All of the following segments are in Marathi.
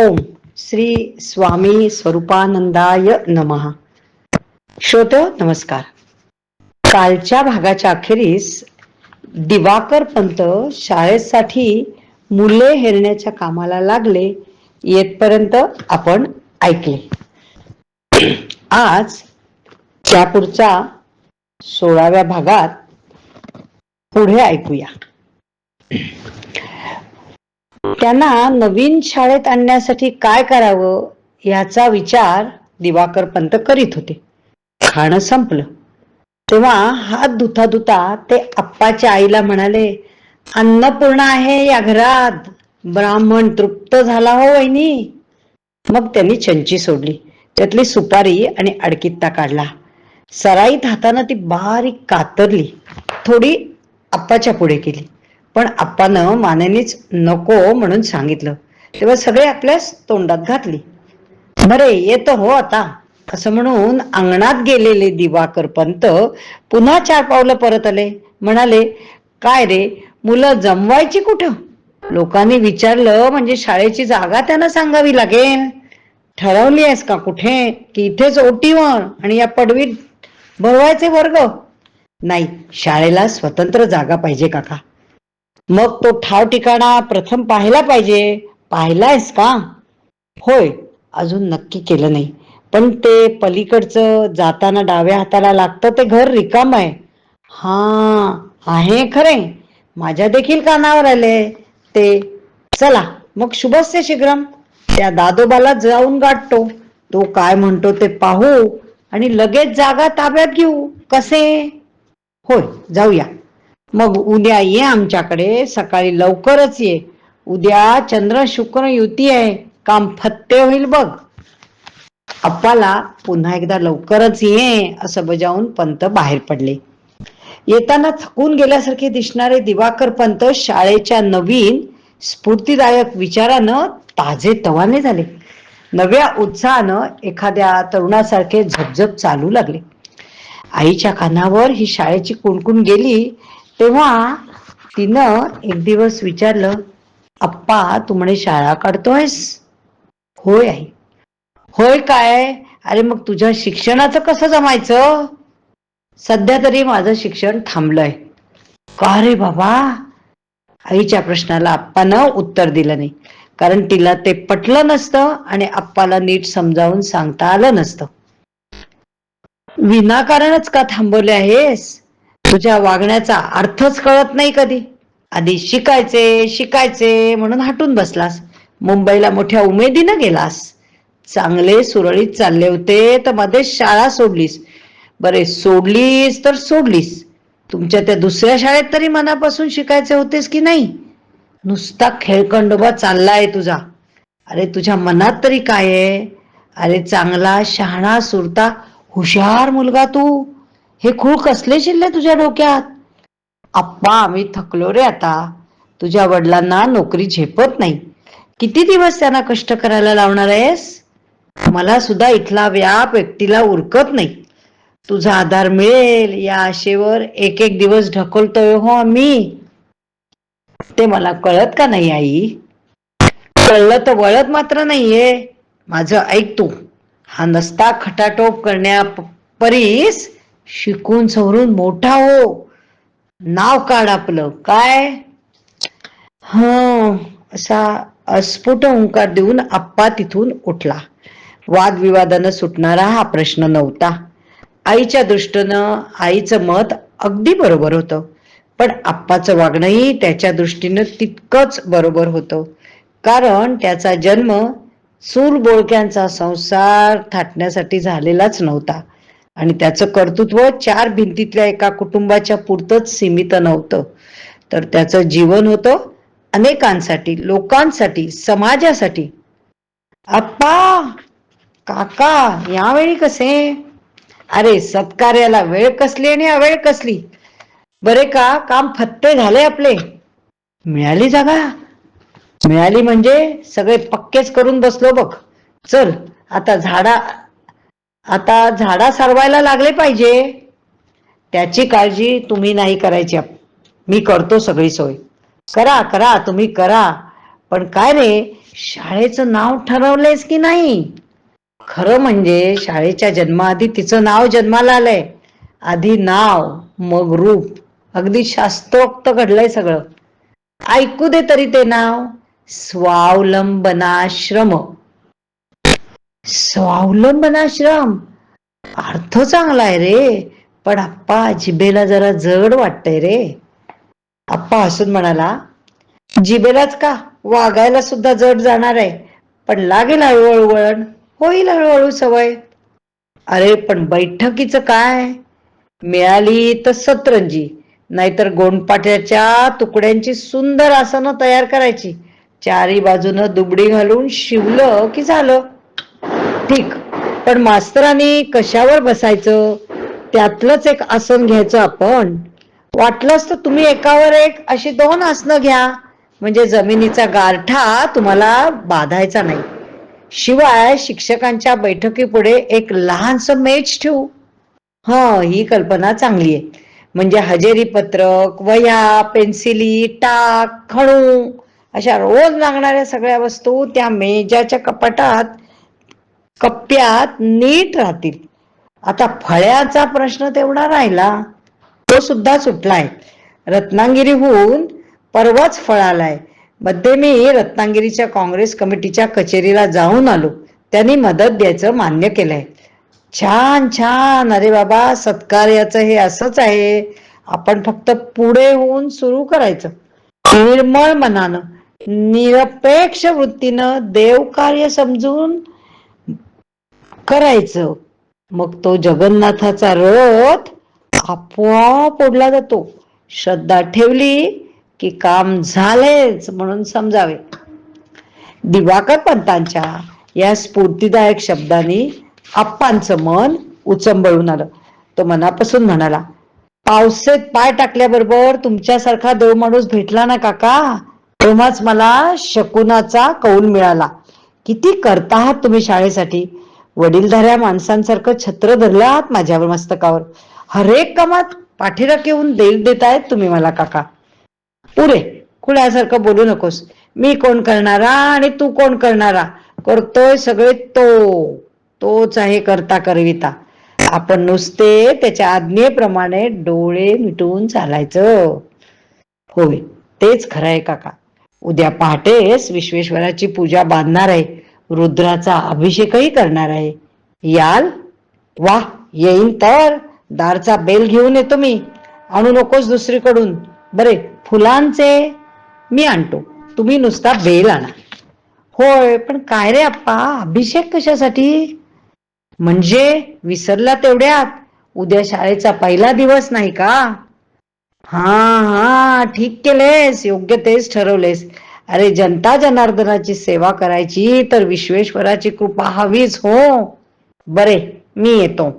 ओम. श्री स्वामी स्वरूपानंदाय नमः. श्रोत नमस्कार. कालच्या भागाच्या अखेरीस दिवाकर पंत शाळेसाठी मुले हेरण्याच्या कामाला लागले येतपर्यंत आपण ऐकले. आज त्या पुढच्या सोळाव्या भागात पुढे ऐकूया. त्यांना नवीन शाळेत आणण्यासाठी काय करावं याचा विचार दिवाकर पंत करीत होते. खाणं संपलं. तेव्हा हात धुता धुता ते आप्पाच्या आईला म्हणाले अन्नपूर्ण आहे या घरात. ब्राह्मण तृप्त झाला हो वहिनी. मग त्यांनी चंची सोडली. त्यातली सुपारी आणि अडकित्ता काढला. सराईत हातानं ती बारीक कातरली. थोडी आप्पाच्या पुढे केली. पण आप्पानं मानेनीच नको म्हणून सांगितलं. तेव्हा सगळे आपल्याच तोंडात घातली. बरे येतो हो आता. असं म्हणून अंगणात गेलेले दिवाकर पंत पुन्हा चार पावलं परत आले. म्हणाले काय रे मुलं जमवायची कुठं? लोकांनी विचारलं म्हणजे शाळेची जागा त्यांना सांगावी लागेल. ठरवली आहेस का कुठे? की इथेच ओटीवर आणि या पडवीत भरवायचे वर्ग? नाही शाळेला स्वतंत्र जागा पाहिजे काका. मग तो ठाव ठिकाणा प्रथम पाहायला पाहिजे. पाहिलायस का? होय अजून नक्की केलं नाही. पण ते पलीकडचं जाताना डाव्या हाताला लागतं ते घर रिकाम आहे. हा आहे खरे माझ्या देखील कानावर आले ते चला मग शुभस्य शीघ्रम. त्या दादोबाला जाऊन गाठतो. तो काय म्हणतो ते पाहू आणि लगेच जागा ताब्यात घेऊ. कसे? होय जाऊया. मग उद्या ये आमच्याकडे सकाळी लवकरच ये. उद्या चंद्र शुक्र युती आहे काम फत्ते होईल बघ. अप्पाला पुन्हा एकदा लवकरच ये असं बजावून पंत बाहेर पडले. येताना थकून गेल्यासारखे दिसणारे दिवाकर पंत शाळेच्या नवीन स्फूर्तीदायक विचारानं ताजे तवाने झाले. नव्या उत्साहानं एखाद्या तरुणासारखे झपझप चालू लागले. आईच्या कानावर ही शाळेची कुणकुण गेली तेव्हा तिनं एक दिवस विचारलं अप्पा तू म्हणे शाळा काढतोयस? होय आई. होय काय? अरे मग तुझ्या शिक्षणाचं कसं जमायचं? सध्या तरी माझं शिक्षण थांबलंय. का रे बाबा? आईच्या प्रश्नाला आप्पानं उत्तर दिलं नाही. कारण तिला ते पटलं नसतं आणि आप्पाला नीट समजावून सांगता आलं नसतं. विनाकारणच का थांबवले आहेस? तुझ्या वागण्याचा अर्थच कळत नाही कधी. आधी शिकायचे शिकायचे म्हणून हटून बसलास. मुंबईला मोठ्या उमेदीनं गेलास. चांगले सुरळीत चालले होते तर मध्ये शाळा सोडलीस. बरे सोडलीस तर सोडलीस. तुमच्या त्या दुसऱ्या शाळेत तरी मनापासून शिकायचे होतेस की नाही? नुसता खेळखंडोबा चाललाय तुझा. अरे तुझ्या मनात तरी काय आहे? अरे चांगला शहाणा सुरता हुशार मुलगा तू. हे खूळ कसले शिरले तुझ्या डोक्यात? आप्पा आम्ही थकलो रे आता. तुझ्या वडिलांना नोकरी झेपत नाही. किती दिवस त्यांना कष्ट करायला लावणार आहेस? मला सुद्धा इथला व्याप एकटीला उरकत नाही. तुझा आधार मिळेल. या आशेवर एक एक दिवस ढकलतोय हो आम्ही. ते मला कळत का नाही आई? कळलं तर वळत मात्र नाहीये. माझं ऐक तू. हा नसता खटाटोप करण्या परीस शिकून सवरून मोठा हो. नाव काढ आपलं. काय? ह असा अस्फुट ओंकार देऊन आप्पा तिथून उठला. वादविवादानं सुटणारा हा प्रश्न नव्हता. आईच्या दृष्टीनं आईचं मत अगदी बरोबर होतं. पण आप्पाचं वागणंही त्याच्या दृष्टीनं तितकंच बरोबर होतं. कारण त्याचा जन्म सूर बोळक्यांचा संसार थाटण्यासाठी झालेलाच नव्हता. आणि त्याचं कर्तृत्व चार भिंतीतल्या एका कुटुंबाच्या पुरतच सीमित नव्हतं. तर त्याचं जीवन होतं अनेकांसाठी लोकांसाठी समाजासाठी. आप्पा काका यावेळी कसे? अरे सत्कार्याला वेळ कसली आणि अवेळ कसली? बरे का? काम फत्ते झाले आपले. मिळाली जागा? मिळाली म्हणजे सगळे पक्केच करून बसलो बघ. चल आता झाडा आता झाडा सरवायला लागले पाहिजे. त्याची काळजी तुम्ही नाही करायची. मी करतो सगळी सोय. करा करा तुम्ही करा. पण काय रे शाळेचं नाव ठरवलंयस की नाही? खरं म्हणजे शाळेच्या जन्माआधी तिचं नाव जन्माला आलंय. आधी नाव मग रूप. अगदी शास्त्रोक्त घडलंय सगळं. ऐकू दे तरी ते नाव. स्वावलंबनाश्रम. स्वावलंबनाश्रम अर्थ चांगला आहे रे पण आप्पा जिभेला जरा जड वाटतंय रे. आप्पा हसून म्हणाला जिभेलाच का? वागायला सुद्धा जड जाणार आहे पण लागेल हळूहळू वळण. होईल हळूहळू सवय. अरे पण बैठकीचं काय? मिळाली तर सतरंजी नाहीतर गोंडपाट्याच्या तुकड्यांची सुंदर आसनं तयार करायची. चारी बाजूनं दुबडी घालून शिवलं की झालं. ठीक. पण मास्तरांनी कशावर बसायचं? त्यातलंच एक आसन घ्यायचं आपण. वाटलंच तर तुम्ही एकावर एक अशी दोन आसनं घ्या. म्हणजे जमिनीचा गारठा तुम्हाला बाधायचा नाही. शिवाय शिक्षकांच्या बैठकीपुढे एक लहानस मेज ठेवू. हा ही कल्पना चांगली आहे. म्हणजे हजेरी पत्रक वह्या पेन्सिली टाक खणू. अशा रोज लागणाऱ्या सगळ्या वस्तू त्या मेजाच्या कपाटात कप्प्यात नीट राहतील. आता फळ्याचा प्रश्न तेवढा राहिला. तो सुद्धा सुटलाय. रत्नागिरीहून परवाच फळ आलाय. मध्ये मी रत्नागिरीच्या काँग्रेस कमिटीच्या कचेरीला जाऊन आलो. त्यांनी मदत द्यायचं मान्य केलंय. छान छान. अरे बाबा सत्कार्याचं हे असंच आहे. आपण फक्त पुढे होऊन सुरू करायचं. निर्मळ मनानं निरपेक्ष वृत्तीनं देवकार्य समजून करायचं. मग तो जगन्नाथाचा रथ आपोआप ओढला जातो. श्रद्धा ठेवली की काम झालेच म्हणून समजावे. दिवाकर पंतांच्या या स्फूर्तीदायक शब्दांनी आप्पांचं मन उचंबळून आलं. तो मनापासून म्हणाला पावसेत पाय टाकल्याबरोबर तुमच्यासारखा देव माणूस भेटला ना काका? तेव्हाच मला शकुनाचा कौल मिळाला. किती करता आहात तुम्ही शाळेसाठी? वडीलधाऱ्या माणसांसारखं छत्र धरलं आहात माझ्यावर मस्तकावर. हरेक कामात पाठीराख येऊन देव देतायत तुम्ही मला काका. पुरे कुळ्यासारखं बोलू नकोस. मी कोण करणारा आणि तू कोण करणारा? करतोय सगळे तो. तोच आहे करता करविता. आपण नुसते त्याच्या आज्ञेप्रमाणे डोळे मिटवून चालायचं. होय तेच खरं आहे काका. उद्या पहाटेस विश्वेश्वराची पूजा बांधणार आहे. रुद्राचा अभिषेकही करणार आहे. याल? वा येईन तर. दारचा बेल घेऊन येतो मी. आणू नकोस दुसरीकडून. बरे फुलांचे मी आणतो. तुम्ही नुसता बेल आणा. होय पण काय रे आप्पा? अभिषेक कशासाठी? म्हणजे विसरला तेवढ्यात. उद्या शाळेचा पहिला दिवस नाही का? हा हा ठीक केलेस. योग्य तेच ठरवलेस. अरे जनता जनार्दनाची सेवा करायची तर विश्वेश्वराची कृपा हवीच हो. बरे मी येतो.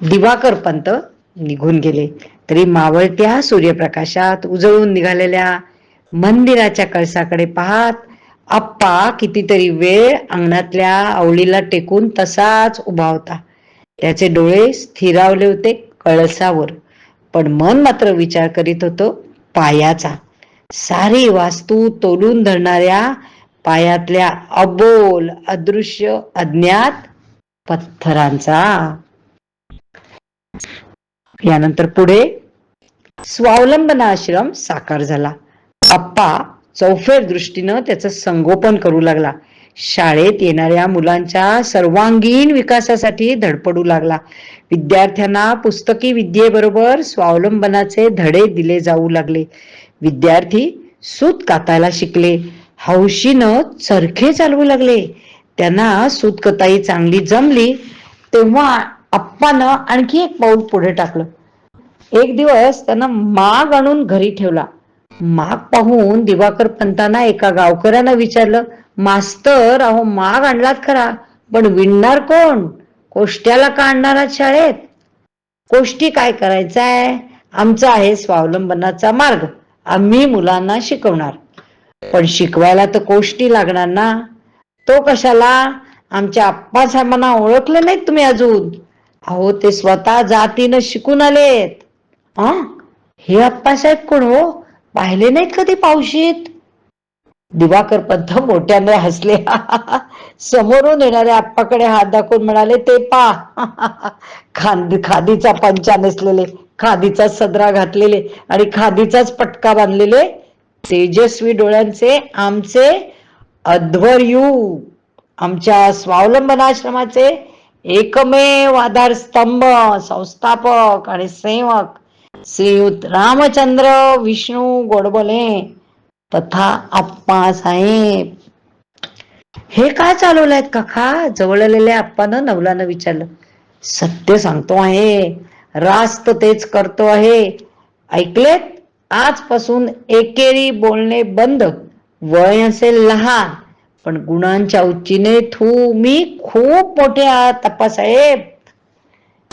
दिवाकर पंत निघून गेले. तरी मावळत्या सूर्यप्रकाशात उजळून निघालेल्या मंदिराच्या कळसाकडे पाहत आप्पा कितीतरी वेळ अंगणातल्या आवळीला टेकून तसाच उभा होता. त्याचे डोळे स्थिरावले होते कळसावर. पण मन मात्र विचार करीत होतो पायाचा. सारी वास्तू तोडून धरणाऱ्या पायातल्या अबोल अदृश्य अज्ञात पत्थरांचा. यानंतर पुढे स्वावलंबन आश्रम साकार झाला. आप्पा चौफेर दृष्टीनं त्याचं संगोपन करू लागला. शाळेत येणाऱ्या मुलांच्या सर्वांगीण विकासासाठी धडपडू लागला. विद्यार्थ्यांना पुस्तकी विद्येबरोबर स्वावलंबनाचे धडे दिले जाऊ लागले. विद्यार्थी सूत कातायला शिकले. हौशीनं चरखे चालवू लागले. त्यांना सूतकताई चांगली जमली. तेव्हा आप्पानं आणखी एक पाऊल पुढे टाकलं. एक दिवस त्यांना माग आणून घरी ठेवला. माग पाहून दिवाकर पंतांना एका गावकऱ्यानं विचारलं मास्तर अहो माग आणलात खरा पण विणणार कोण? कोष्ट्याला का आणणार शाळेत? कोष्टी काय करायचंय? आमचा आहे स्वावलंबनाचा मार्ग. आम्ही मुलांना शिकवणार. पण शिकवायला तर कोष्टी लागणार ना. तो कशाला? आमच्या आप्पा साहेबांना ओळखले नाहीत तुम्ही अजून. अहो ते स्वतः जातीनं शिकून आलेत. हा हे आप्पासाहेब कोण हो? पाहिले नाहीत कधी पावशीत? दिवाकर पंत मोठ्याने हसले. समोरून येणाऱ्या आप्पाकडे हात दाखवून म्हणाले ते पा खांद खादीचा पंचा नसलेले. खादीचा सदरा घातलेले आणि खादीचाच पटका बांधलेले तेजस्वी डोळ्यांचे आमचे अध्वर्यू आमच्या स्वावलंबनाश्रमाचे एकमेव आधारस्तंभ संस्थापक आणि सेवक श्रीयुत रामचंद्र विष्णू गोडबोले तथा आप्पा साहेब. हे काय चालवलंय काका? जवळलेल्या आप्पानं नवलानं विचारलं. सत्य सांगतो आहे. रास्त तेच करतो आहे. ऐकलेत? आजपासून एकेरी बोलणे बंद. वय असेल लहान. पण गुणांच्या उच्चीने थू मी खूप मोठे आहात आप्पासाहेब.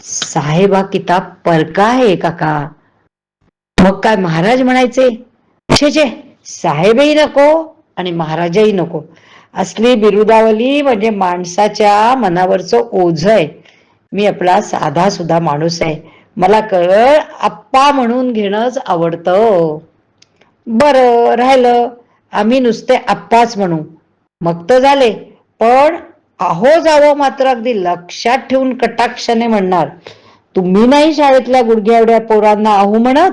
साहेब हा किताब परका आहे काका. मग काय महाराज म्हणायचे? छे छे साहेबही नको आणि महाराजही नको. असली बिरुदावली म्हणजे माणसाच्या मनावरचं ओझ आहे. मी आपला साधा सुद्धा माणूस आहे. मला कळ आप्पा म्हणून घेणंच आवडतं. बर राहिलं. आम्ही नुसते आप्पाच म्हणू. मग तर झाले. पण अहो जावं मात्र अगदी लक्षात ठेवून कटाक्षाने म्हणणार तुम्ही नाही शाळेतल्या गुडघ्या एवढ्या पोरांना अहो म्हणत?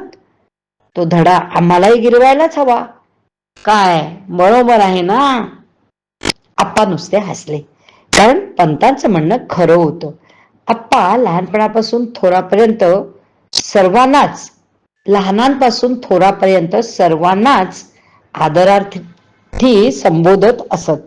तो धडा आम्हालाही गिरवायलाच हवा. काय? बरोबर आहे ना? आप्पा नुसते हसले. कारण पंतांचं म्हणणं खरं होतं. आप्पा लहानपणापासून थोरापर्यंत सर्वांनाच लहानांपासून थोरापर्यंत सर्वांनाच आदरार्थी संबोधत असत.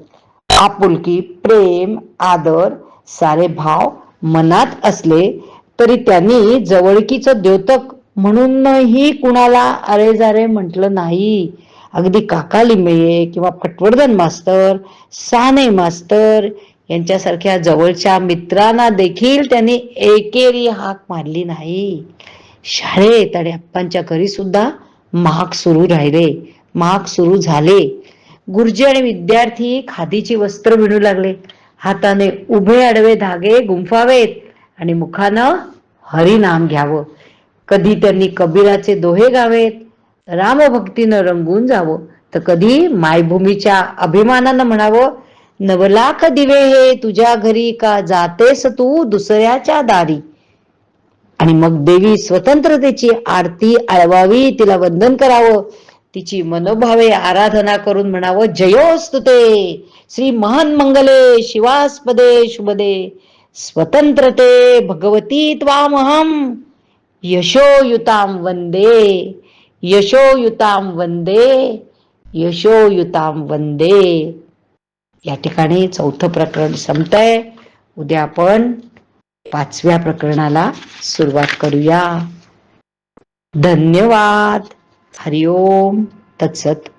आपुलकी प्रेम आदर सारे भाव मनात असले तरी त्यांनी जवळकीचं द्योतक म्हणूनही कुणाला अरे जारे म्हटलं नाही. अगदी काका लिंबे किंवा पटवर्धन मास्तर साने मास्तर यांच्यासारख्या जवळच्या मित्रांना देखील त्यांनी एकेरी हाक मारली नाही. शाळेत आणि अप्पांच्या घरी सुद्धा महाग सुरू राहिले. महाग सुरू झाले. गुरुजी आणि विद्यार्थी खादीची वस्त्र विणू लागले. हाताने उभे आडवे धागे गुंफावेत आणि मुखानं हरिनाम घ्यावं. कधी त्यांनी कबीराचे दोहे गावेत रामभक्तीनं रंगून जावं. तर कधी मायभूमीच्या अभिमानानं म्हणावं नवलाख दिवे हे तुझ्या घरी का जातेस तू दुसऱ्याच्या दारी? आणि मग देवी स्वतंत्रतेची आरती आळवावी तिला वंदन करावं तिची मनोभावे आराधना करून म्हणावं जयोस्तुते श्री महान मंगले शिवास्पदे शुभदे स्वतंत्रते भगवती त्वामहम यशोयुताम वंदे यशोयुताम वंदे यशोयुताम वंदे या ठिकाणी चौथं प्रकरण संपतंय. उद्या आपण पाचव्या प्रकरणाला सुरुवात करूया. धन्यवाद. हरिओम. तत्सत.